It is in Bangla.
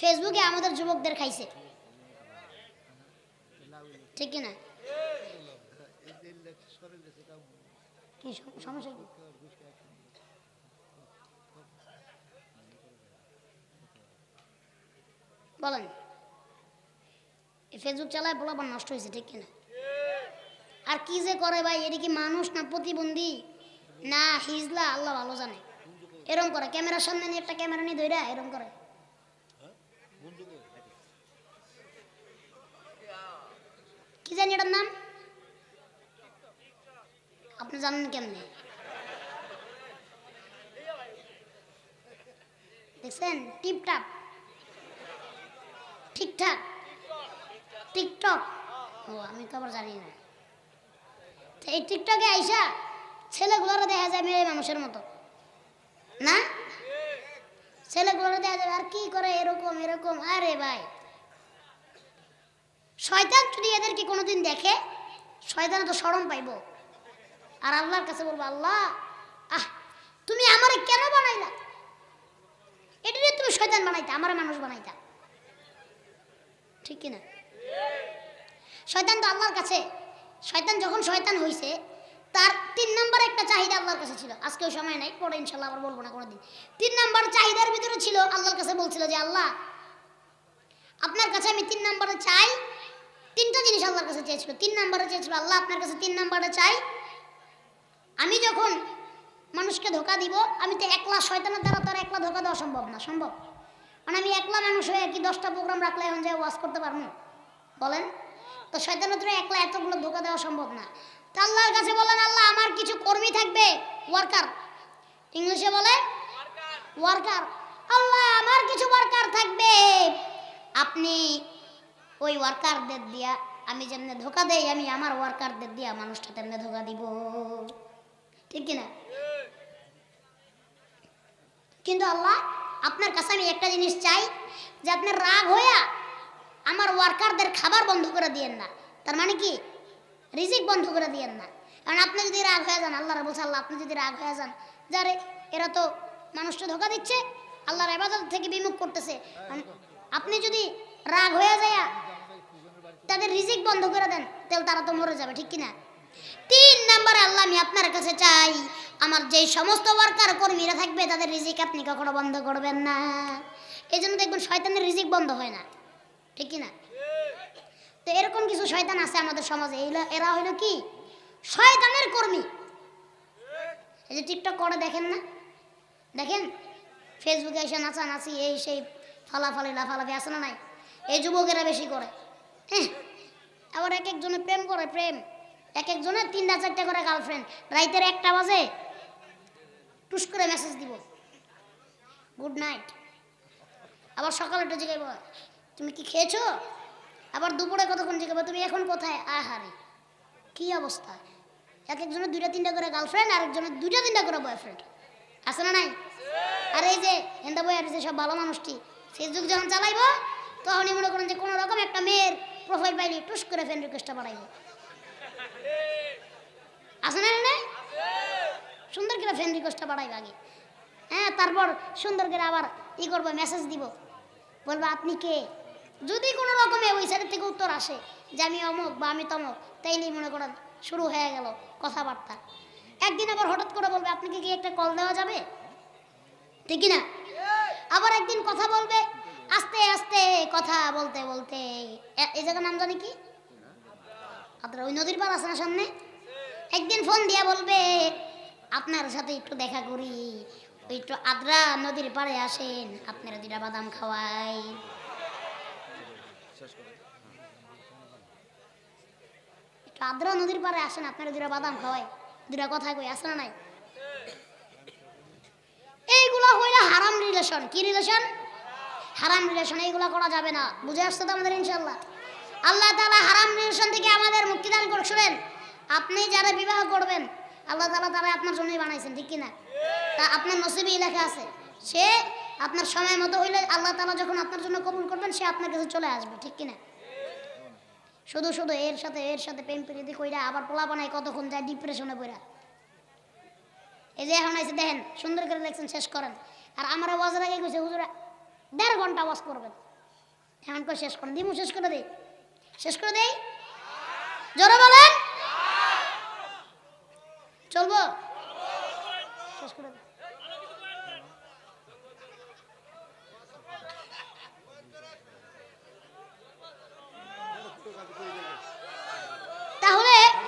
ফেসবুকে আমাদের যুবকদের খাইছে। ঠিক না কি বলেন। ফেসবুক চালায় বলাবার নষ্ট হয়েছে, ঠিক কিনা? আর কি যে করে ভাই এটা কি মানুষ না প্রতিবন্ধী, না হিজলা, আল্লাহ ভালো জানে। এরম করে। ক্যামেরার সামনে নিয়ে একটা ক্যামেরা নিয়ে ধইরা, এরম করে কি জানি নাম আপনি জানেন কেমনে দেখছেন টিপটাপ ঠিকঠাক টিকটক ও আমি তো আবার জানি না এই টিকটকে আইসা ছেলেগুলোরও দেখা যায় মেয়ে মানুষের মতো না ছেলেগুলোরও দেখা যাবে আর কি করে এরকম এরকম আরে ভাই শয়তান যদি এদেরকে কোনোদিন দেখে, শয়তান তো সরম পাইব। আর আল্লাহর কাছে বলব, আল্লাহ, আহ, তুমি আমারে কেন বানাইলা? এটা তুমি শয়তান বানাইতা, আমার মানুষ বানাইতা। ঠিক কিনা শয়তান তো আল্লাহর কাছে, শয়তান যখন শয়তান হইছে, তার তিন নম্বর একটা চাহিদা আল্লাহর কাছে ছিল। আজকেও সময় নাই, পরে ইনশাল্লাহ আবার বলব না কোনোদিন। তিন নম্বর চাহিদার ভিতরে ছিল, আল্লাহর কাছে বলছিল যে, আল্লাহ, আপনার কাছে আমি তিন নম্বরে চাই তিনটা জিনিস আল্লাহর কাছে চেয়েছিল। তিন নম্বরে চেয়েছিল আল্লাহ আপনার কাছে তিন নম্বরে চাই। আমি যখন মানুষকে ধোকা দিব আমি তো একলা শয়তানের দ্বারা তার একলা ধোকা দেওয়া সম্ভব না সম্ভব। মানে আমি একলা মানুষ হয়ে কি দশটা প্রোগ্রাম রাখলে এখন যে ওয়াজ করতে পারব? বলেন। তো শয়তানের দ্বারা একলা এতগুলো ধোকা দেওয়া সম্ভব না। তা আল্লাহর কাছে বলেন আল্লাহ আমার কিছু কর্মী থাকবে ওয়ার্কার ইংলিশে বলে ওয়ার্কার আল্লাহ আমার কিছু ওয়ার্কার থাকবে। আপনি ওই ওয়ার্কারদের দিয়া আমি যেমনি ধোকা দেই, আমি আমার ওয়ার্কারদের দিয়া মানুষটা তেমনি ধোকা দিব। ঠিক কিনা? কিন্তু আল্লাহ, আপনার কাছে আমি একটা জিনিস চাই, যে আপনার রাগ হইয়া আমার ওয়ার্কারদের খাবার বন্ধ করে দিয়েন না। তার মানে কি? রিজিক বন্ধ করে দিয়েন না। কারণ আপনি যদি রাগ হয়ে যান, আল্লাহর বলছে, আল্লাহ, আপনি যদি রাগ হয়ে যান যারে এরা তো মানুষটা ধোকা দিচ্ছে, আল্লাহর আবাদত থেকে বিমুখ করতেছে। আপনি যদি রাগ হয়ে যায় তাদের রিজিক বন্ধ করে দেন তাহলে তারা তো মরে যাবে, ঠিক কিনা? তিন নম্বরে আল্লাহ, আমি আপনার কাছে চাই, আমার যেই সমস্ত ওয়ার্কার কর্মীরা থাকবে, তাদের রিজিক আপনি কখনো বন্ধ করবেন না। এই জন্য দেখবেন শয়তানের রিজিক বন্ধ হয় না, ঠিক কিনা? তো এরকম কিছু শয়তান আছে আমাদের সমাজে এরা হইল কি? শয়তানের কর্মী। এই যে টিকটক করে, দেখেন না? দেখেন? ফেসবুকে এসে নাচা নাচি এই সেই ফালাফালি, লাফালাফি আছে না নাই? এই যুবকেরা বেশি করে হ্যাঁ? আবার এক একজনে প্রেম করে প্রেম। এক একজনের তিনটা চারটা করে গার্লফ্রেন্ড রাইতের একটা বাজে টুস করে মেসেজ দিব। গুড নাইট আবার সকালে একটু জিগাইব তুমি কি খেয়েছো? আবার দুপুরে কতক্ষণ জিগাবো তুমি এখন কোথায়? আহারে কি অবস্থা? এক একজনের দুইটা তিনটা করে গার্লফ্রেন্ড আর একজনের দুইটা তিনটা করে বয়ফ্রেন্ড আছে না নাই? আর এই যে হেন্দা বই আর যে সব ভালো মানুষটি ফেসবুক যখন চালাইবো তখনই মনে করেন যে কোনো রকম একটা মেয়ের প্রোফাইল পাইলে টুস করে ফ্রেন্ড রিকোয়েস্টটা বাড়াইবো আছে না নাই? সুন্দর করে ফ্রেন্ড রিকোয়েস্টটা বাড়াইবে আগে। হ্যাঁ তারপর সুন্দর করে আবার ই করব মেসেজ দিব। বলব, আপনি কে? যদি কোনো রকমে ওই সাইডের থেকে উত্তর আসে যে আমি অমুক বা আমি তমক, তাইলেই মনে করেন শুরু হয়ে গেল কথাবার্তা। একদিন আবার হঠাৎ করে বলবে, আপনাকে কি একটা কল দেওয়া যাবে? ঠিক না? আবার একদিন কথা বলবে আস্তে আস্তে কথা বলতে বলতে এই জায়গার নাম জানি কি? আপনার ওই নদীর পার আছে না সামনে? একদিন ফোন দিয়া বলবে, আপনার সাথে একটু দেখা করি। ওই একটু আদ্রা নদীর পাড়ে আসেন, আপনারা দুটা বাদাম খাওয়াই। একটু আদ্রা নদীর পাড়ে আসেন, আপনারা দুটা বাদাম খাওয়াই। দুটা কথা কই আসে না নাই? এইগুলো হইল হারাম রিলেশন কি রিলেশন হারাম রিলেশন এইগুলো করা যাবে না। বুঝে আসছে তো আমাদের ইনশাল্লাহ আল্লাহ তালা হারাম রিলেশন থেকে আমাদের মুক্তি দান করছিলেন আপনি যারা বিবাহ করবেন, আল্লাহ তালা তারা আপনার জন্যই বানাইছেন, ঠিক কি না তা আপনার নসিবেই লেখা আছে। সে আপনার সময় মতো হইলে আল্লাহ তালা যখন আপনার জন্য কবুল করবেন, সে আপনার কাছে চলে আসবে, ঠিক কি না শুধু শুধু এর সাথে এর সাথে প্রেম প্রীতি কইরা আবার পোলা বানায় কতক্ষণ যায় ডিপ্রেশনে পড়া এই যে এখন আইসে দেখেন, সুন্দর করে লেখছেন, শেষ করেন। আর আমার ওয়াজের আগে কইছে, হুজুরা দেড় ঘণ্টা ওয়াজ করবেন। এখন করে শেষ করে দিই শেষ করে দেই। শেষ করে দিই? জোরে বলেন। চলবো? শেষ করে দেই।